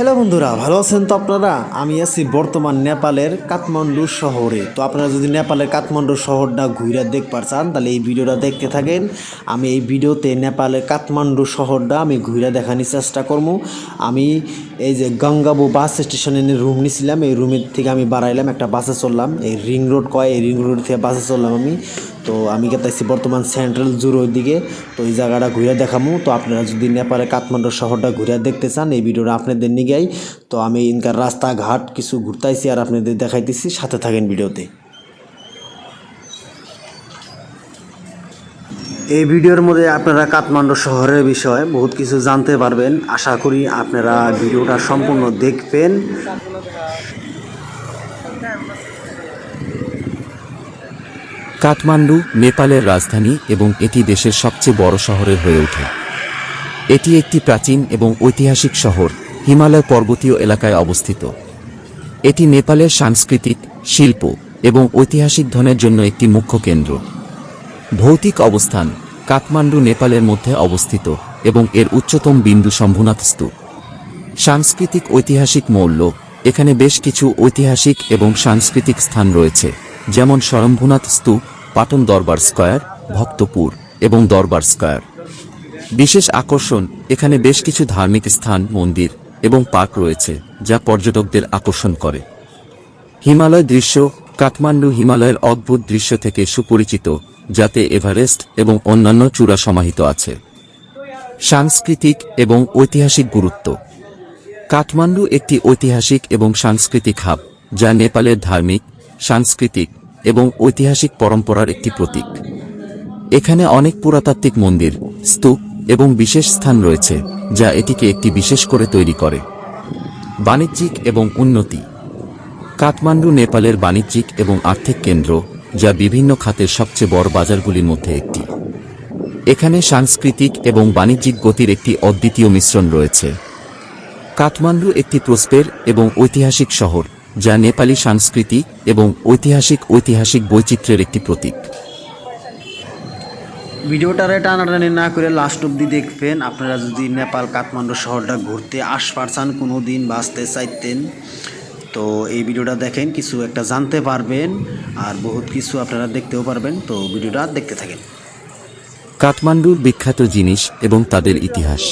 Hello বন্ধুরা, ভালো আছেন তো আপনারা? আমি আছি বর্তমান নেপালের কাঠমান্ডু শহরে। তো আপনারা যদি নেপালের কাঠমান্ডু শহরটা ঘুরে দেখবার চান, তাহলে এই ভিডিওটা দেখতে থাকেন। আমি এই ভিডিওতে নেপালের কাঠমান্ডু শহরটা আমি ঘুরে দেখানোর চেষ্টা করব। আমি এই যে গঙ্গাবু বাস স্টেশনে রুম নিছিলাম, এই রুমের থেকে আমি বাড়াইলাম, একটা বাসে চললাম। এই রিং রোড কয়, এই রিং রোড থেকে বাসে চললাম আমি। তো আমি গেতেছি বর্তমান সেন্ট্রাল জুরোর দিকে তো এই জায়গাটা ঘুরে দেখামু। তো আপনারা যদি নেপালের কাঠমান্ডু শহরটা ঘুরে দেখতে চান, এই ভিডিওটা আপনাদের নিয়ে যাই তো আমি ইনকার রাস্তাঘাট কিছু ঘুরতাইছি আর আপনাদের দেখাইতেছি। সাথে থাকেন ভিডিওতে। এই ভিডিওর মধ্যে আপনারা কাঠমান্ডু শহরের বিষয়ে বহুত কিছু জানতে পারবেন। আশা করি আপনারা ভিডিওটা সম্পূর্ণ দেখবেন। কাঠমান্ডু, নেপালের রাজধানী এবং এটি দেশের সবচেয়ে বড় শহরের হয়ে ওঠে। এটি একটি প্রাচীন এবং ঐতিহাসিক শহর, হিমালয় পর্বতীয় এলাকায় অবস্থিত। এটি নেপালের সাংস্কৃতিক, শিল্প এবং ঐতিহাসিক ধনের জন্য একটি মুখ্য কেন্দ্র। ভৌতিক অবস্থান, কাঠমান্ডু নেপালের মধ্যে অবস্থিত এবং এর উচ্চতম বিন্দু শম্ভুনাথ স্তূপ সাংস্কৃতিক ঐতিহাসিক মৌল্য, এখানে বেশ কিছু ঐতিহাসিক এবং সাংস্কৃতিক স্থান রয়েছে। যেমন স্বয়ম্ভুনাথ স্তূপ, পাটন দরবার স্কয়ার, ভক্তপুর এবং দরবার স্কয়ার। বিশেষ আকর্ষণ, এখানে বেশ কিছু ধার্মিক স্থান, মন্দির এবং পার্ক রয়েছে, যা পর্যটকদের আকর্ষণ করে। হিমালয় দৃশ্য, কাঠমান্ডু হিমালয়ের অদ্ভুত দৃশ্য থেকে সুপরিচিত, যাতে এভারেস্ট এবং অন্যান্য চূড়া সমাহিত আছে। সাংস্কৃতিক এবং ঐতিহাসিক গুরুত্ব। কাঠমান্ডু একটি ঐতিহাসিক এবং সাংস্কৃতিক হাব, যা নেপালের ধার্মিক সাংস্কৃতিক এবং ঐতিহাসিক পরম্পরার একটি প্রতীক। এখানে অনেক পুরাতাত্ত্বিক মন্দির, স্তূপ এবং বিশেষ স্থান রয়েছে, যা এটিকে একটি বিশেষ করে তৈরি করে। বাণিজ্যিক এবং উন্নতি। কাঠমান্ডু নেপালের বাণিজ্যিক এবং আর্থিক কেন্দ্র, যা বিভিন্ন খাতের সবচেয়ে বড় বাজারগুলির মধ্যে একটি। এখানে সাংস্কৃতিক এবং বাণিজ্যিক গতির একটি অদ্বিতীয় মিশ্রণ রয়েছে। কাঠমান্ডু একটি প্রস্পের এবং ঐতিহাসিক শহর। যা নেপালি সংস্কৃতি এবং ঐতিহাসিক ঐতিহাসিক বৈচিত্র্যের একটি প্রতীক। ভিডিওটারে টানাটানি না করে লাস্ট অব্দি দেখবেন। আপনারা যদি নেপাল কাঠমান্ডু শহরটা ঘুরতে আসবার চান কোনো দিন বাঁচতে চাইতেন তো এই ভিডিওটা দেখেন কিছু একটা জানতে পারবেন আর বহুত কিছু আপনারা দেখতেও পারবেন। তো ভিডিওটা দেখতে থাকেন। কাঠমান্ডুর বিখ্যাত জিনিস এবং তাদের ইতিহাস।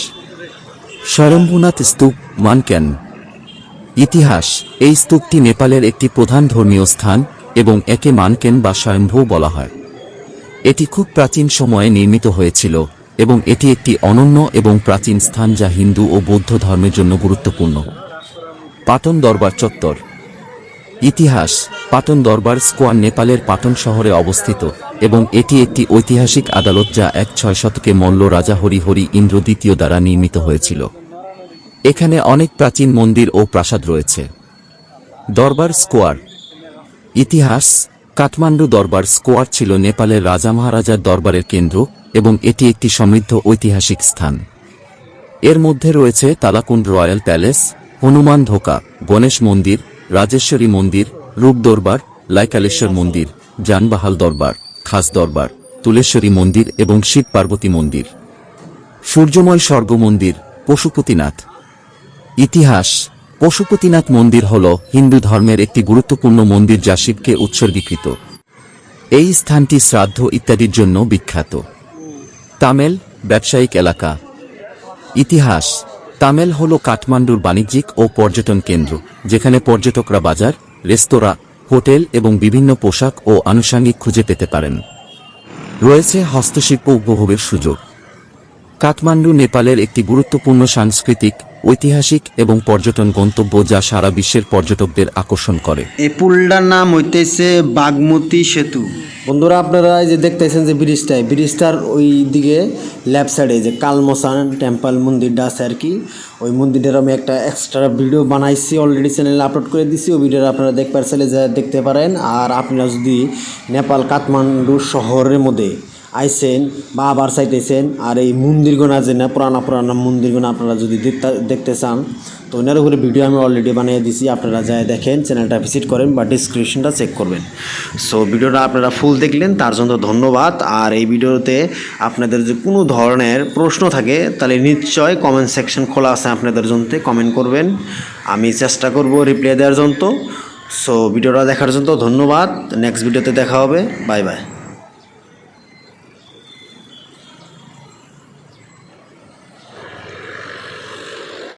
স্বয়ম্ভুনাথ স্তূপ মানক্যান ইতিহাস, এই স্তূপটি নেপালের একটি প্রধান ধর্মীয় স্থান এবং একে মানকেন বা স্বয়ম্ভু বলা হয়। এটি খুব প্রাচীন সময়ে নির্মিত হয়েছিল এবং এটি একটি অনন্য এবং প্রাচীন স্থান যা হিন্দু ও বৌদ্ধ ধর্মের জন্য গুরুত্বপূর্ণ। পাটন দরবার চত্বর। ইতিহাস, পাটন দরবার স্কোয়ার নেপালের পাটন শহরে অবস্থিত এবং এটি একটি ঐতিহাসিক আদালত যা এক ছয় শতকে মল্ল রাজা হরিহরি ইন্দ্র দ্বিতীয় দ্বারা নির্মিত হয়েছিল। এখানে অনেক প্রাচীন মন্দির ও প্রাসাদ রয়েছে। দরবার স্কোয়ার। ইতিহাস, কাঠমান্ডু দরবার স্কোয়ার ছিল নেপালের রাজা মহারাজার দরবারের কেন্দ্র এবং এটি একটি সমৃদ্ধ ঐতিহাসিক স্থান। এর মধ্যে রয়েছে তালাকুন্ড রয়্যাল প্যালেস, হনুমান ধোকা গণেশ মন্দির, রাজেশ্বরী মন্দির, রূপ দরবার, লাইকালেশ্বর মন্দির জানবাহাল দরবার, খাস দরবার, তুলেশ্বরী মন্দির এবং শিব পার্বতী মন্দির। সূর্যময় স্বর্গ মন্দির, পশুপতিনাথ। ইতিহাস, পশুপতিনাথ মন্দির হল হিন্দু ধর্মের একটি গুরুত্বপূর্ণ মন্দির যা শিবকে উৎসর্গীকৃত। এই স্থানটি শ্রাদ্ধ ইত্যাদির জন্য বিখ্যাত। তামেল, ব্যবসায়িক এলাকা। ইতিহাস, তামেল হল কাঠমান্ডুর বাণিজ্যিক ও পর্যটন কেন্দ্র, যেখানে পর্যটকরা বাজার, রেস্তোরাঁ, হোটেল এবং বিভিন্ন পোশাক ও আনুষঙ্গিক খুঁজে পেতে পারেন। রয়েছে হস্তশিল্প উপভোগের সুযোগ। কাঠমান্ডু নেপালের একটি গুরুত্বপূর্ণ সাংস্কৃতিক ঐতিহাসিক এবং পর্যটন গন্তব্য যা সারা বিশ্বের পর্যটকদের আকর্ষণ করে। এই পুলটার নাম হইতেছে বাগমতী সেতু। বন্ধুরা আপনারা এই যে দেখতেছেন যে ব্রিজটা এই ব্রিজটার ওই দিকে লেফট সাইডে যে কালমসান টেম্পল মন্দিরটা আছে আর কি ওই মন্দিরটার আমি একটা এক্সট্রা ভিডিও বানাইছি অলরেডি চ্যানেলে আপলোড করে দিছি ওই ভিডিওটা আপনারা দেখবার চাইলে যা দেখতে পারেন। আর আপনারা যদি নেপাল কাঠমান্ডু শহরের মধ্যে আইসেন বা আবার চাইতেছেন, আর এই মন্দিরগুনা যে না, পুরানা পুরানা মন্দিরগুনা আপনারা যদি দেখতে চান, তো ওনার উপরে ভিডিও আমি অলরেডি বানিয়ে দিছি, আপনারা যাই দেখেন চ্যানেলটা ভিজিট করেন বা ডিসক্রিপশনটা চেক করবেন। সো ভিডিওটা আপনারা ফুল দেখলেন, তার জন্য ধন্যবাদ। আর এই ভিডিওতে আপনাদের যে কোনো ধরনের প্রশ্ন থাকে, তাহলে নিশ্চয় কমেন্ট সেকশন খোলা আছে আপনাদের জন্য কমেন্ট করবেন। আমি চেষ্টা করব রিপ্লাই দেওয়ার জন্য। সো ভিডিওটা দেখার জন্য ধন্যবাদ। নেক্সট ভিডিওতে দেখা হবে। Bye bye